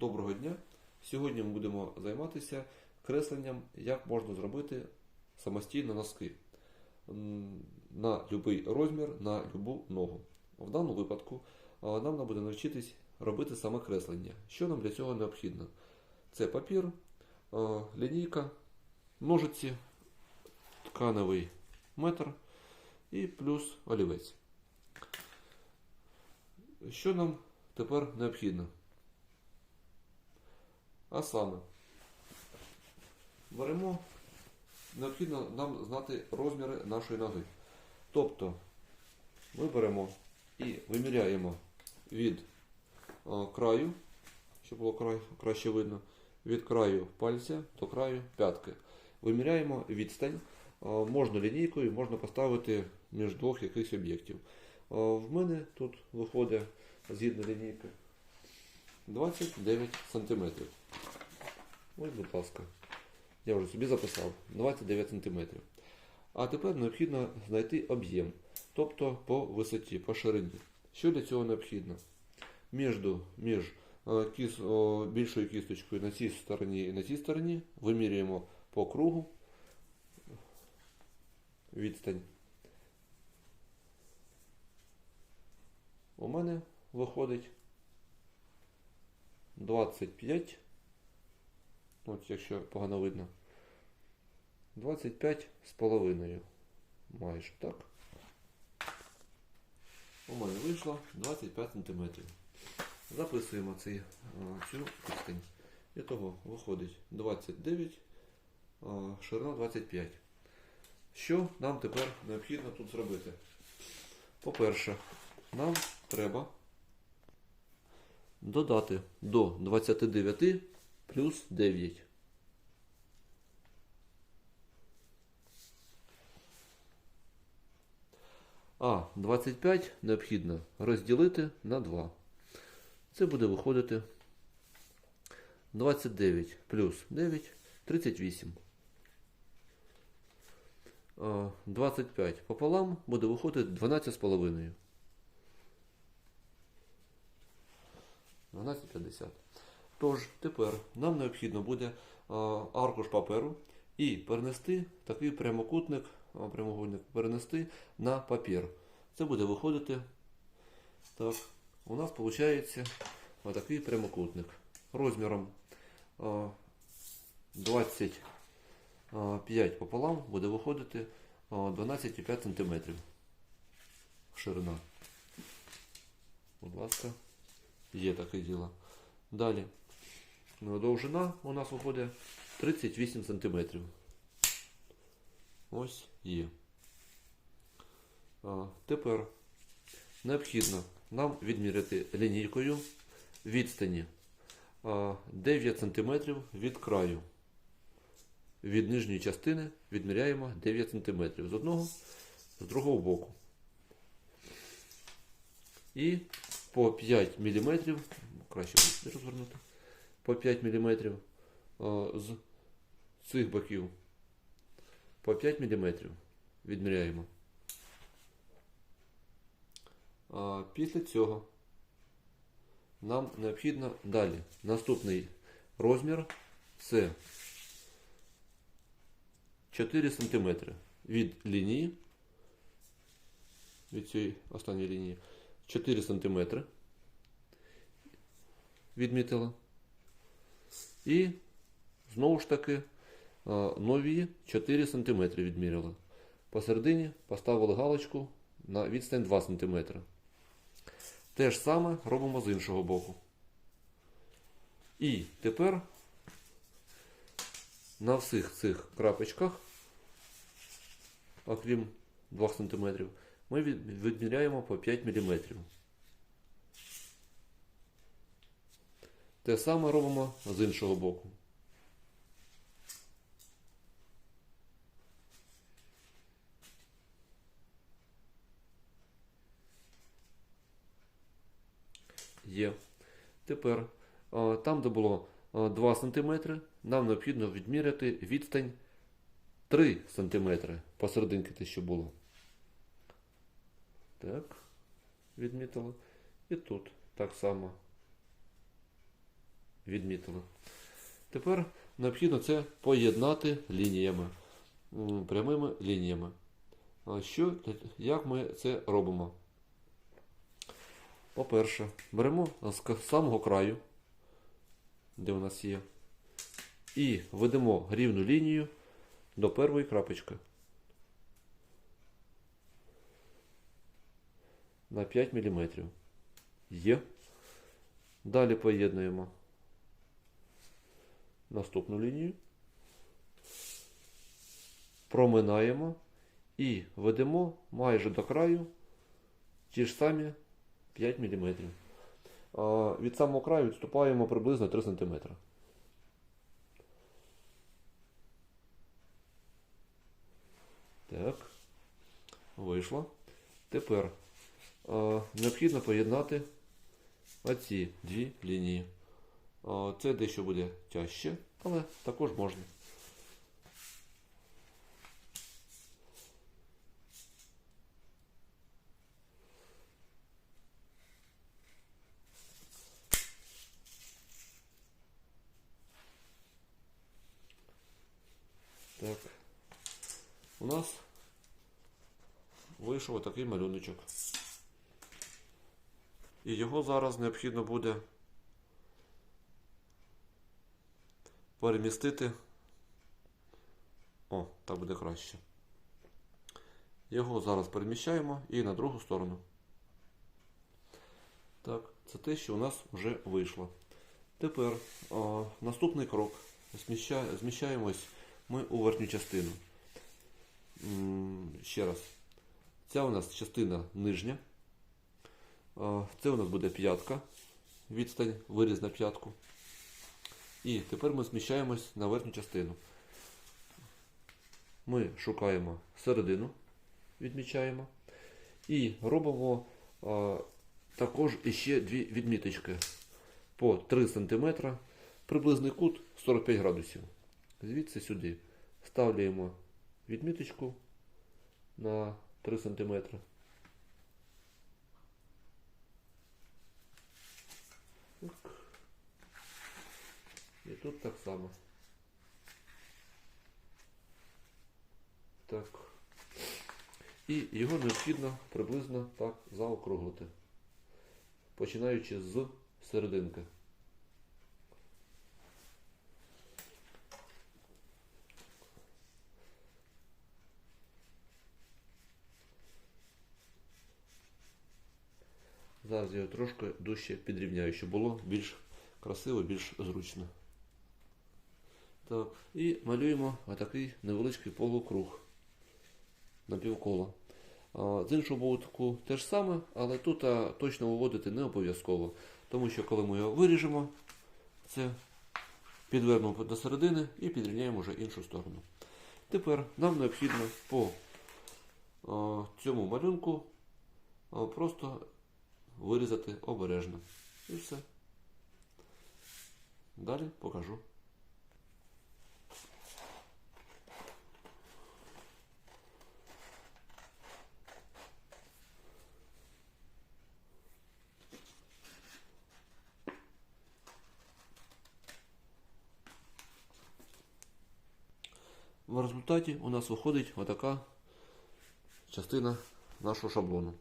Доброго дня! Сьогодні ми будемо займатися кресленням, як можна зробити самостійно носки на будь-який розмір, на будь-яку ногу. В даному випадку нам треба буде навчитись робити саме креслення. Що нам для цього необхідно? Це папір, лінійка, ножиці, тканевий метр і плюс олівець. Що нам тепер необхідно? А саме, беремо, необхідно нам знати розміри нашої ноги. Тобто ми беремо і виміряємо від е, краю, щоб було край, краще видно, від краю пальця до краю п'ятки. Виміряємо відстань. Е, Можна лінійкою, можна поставити між двох якихось об'єктів. В мене тут виходить згідно лінійки 29 см. Ось, будь ласка. Я вже собі записав 29 см. А тепер необхідно знайти об'єм, тобто по висоті, по ширині. Що для цього необхідно? Між, між е, кіс, о, більшою кісточкою на цій стороні і на цій стороні вимірюємо по кругу відстань. У мене виходить 25 От якщо погано видно. 25 з половиною. Майже так. У мене вийшло 25 см. Записуємо цей, цю відстань. І того виходить 29, ширина 25. Що нам тепер необхідно тут зробити? По-перше, нам треба додати до 29 плюс 9. А 25 необхідно розділити на 2. Це буде виходити 29 плюс 9 38. 25 пополам буде виходити 12,5. 12,50. Тож, тепер нам необхідно буде аркуш паперу і перенести такий прямокутник, а, прямоугольник перенести на папір. Це буде виходити. Так, у нас виходить отакий прямокутник розміром 25 пополам буде виходити 12,5 см. Ширина. Будь ласка, є таке діло. Далі. Ну, Довжина у нас виходить 38 см. Ось є. А, тепер необхідно нам відміряти лінійкою відстані 9 см від краю. Від нижньої частини відміряємо 9 см з одного, з другого боку. І по 5 мм, краще розвернути, по 5 мм з цих боків по 5 мм відміряємо. Після цього нам необхідно далі. Наступний розмір це 4 см від лінії, від цієї останньої лінії 4 см відмітила. І знову ж таки нові 4 см відміряли. Посередині поставили галочку на відстань 2 см. Те ж саме робимо з іншого боку. І тепер на всіх цих крапочках, окрім 2 см, ми відміряємо по 5 мм. Те саме робимо з іншого боку. Є. Тепер там, де було 2 см, нам необхідно відміряти відстань 3 см посерединки те, що було. Так, відмітили. І тут так само. відмітили. Тепер необхідно це поєднати лініями, прямими лініями. Що, як ми це робимо? По-перше, беремо з самого краю, де у нас є, і ведемо рівну лінію до першої крапочки. На 5 мм. Є. Далі поєднуємо наступну лінію. Проминаємо і ведемо майже до краю ті ж самі 5 мм. Від самого краю відступаємо приблизно 3 см. Так. Вийшло. Тепер необхідно поєднати оці дві лінії. Це дещо буде тяжче, але також можна. Так. У нас вийшов такий малюночок. І його зараз необхідно буде перемістити. О, так буде краще. Його зараз переміщаємо і на другу сторону. Так, це те, що у нас вже вийшло. Тепер а, наступний крок. Зміща- Зміщаємось ми у верхню частину. Ще раз. Ця у нас частина нижня. Це у нас буде п'ятка. Відстань, виріз на п'ятку. І тепер ми зміщаємось на верхню частину. Ми шукаємо середину, відмічаємо. І робимо а, також іще дві відміточки по 3 см. Приблизний кут 45 градусів. Звідси сюди ставляємо відміточку на 3 см. Тут так само. Так. І його необхідно приблизно так заокруглити, починаючи з серединки. Зараз я його трошки дужче підрівняю, щоб було більш красиво, більш зручно. Так, і малюємо отакий невеличкий полукруг на півкола. З іншого боку те ж саме, але тут точно виводити не обов'язково. Тому що коли ми його виріжемо, це підвернемо до середини і підрівняємо вже іншу сторону. Тепер нам необхідно по цьому малюнку просто вирізати обережно. І все. Далі покажу. В результаті у нас виходить отака частина нашого шаблону.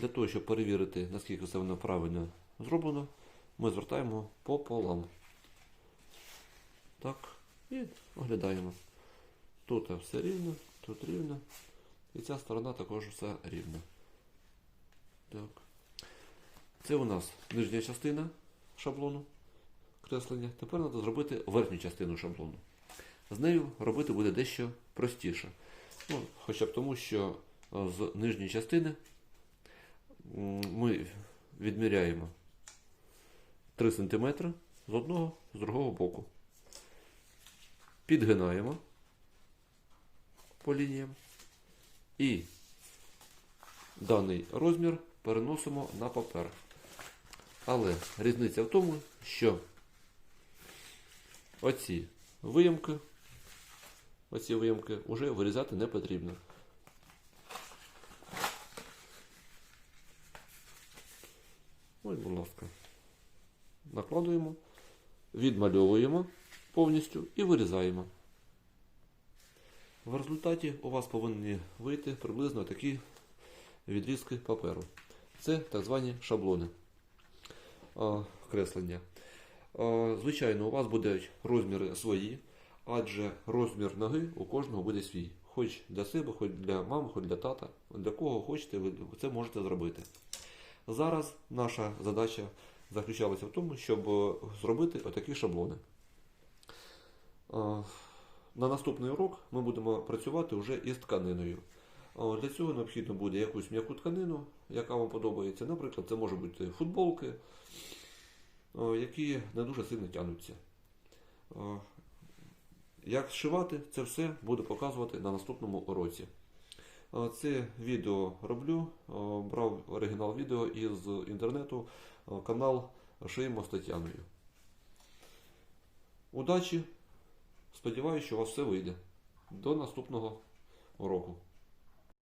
Для того, щоб перевірити, наскільки це воно правильно зроблено, ми звертаємо пополам. Так, і оглядаємо. Тут все рівно, тут рівно. І ця сторона також все рівно. Так. Це у нас нижня частина шаблону креслення. Тепер треба зробити верхню частину шаблону. З нею робити буде дещо простіше. Ну, хоча б тому, що е, з нижньої частини ми відміряємо 3 см з одного, з другого боку. Підгинаємо по лініям і даний розмір переносимо на папер. Але різниця в тому, що оці виямки, оці виямки вже вирізати не потрібно. Ось, будь ласка, накладуємо відмальовуємо повністю і вирізаємо. В результаті у вас повинні вийти приблизно такі відрізки паперу. Це так звані шаблони креслення. Звичайно, у вас будуть розміри свої, адже розмір ноги у кожного буде свій. Хоч для себе, хоч для мами, хоч для тата, для кого хочете, ви це можете зробити. Зараз наша задача заключалася в тому, щоб е, зробити отакі шаблони. На наступний урок ми будемо працювати вже із тканиною. Для цього необхідно буде якусь м'яку тканину, яка вам подобається. Наприклад, це може бути футболки, які не дуже сильно тягнуться. Як зшивати, це все буду показувати на наступному уроці. Це відео роблю, брав оригінал відео із інтернету, канал Шиємо з Тетяною. Удачі! Сподіваюся, що у вас все вийде. До наступного уроку.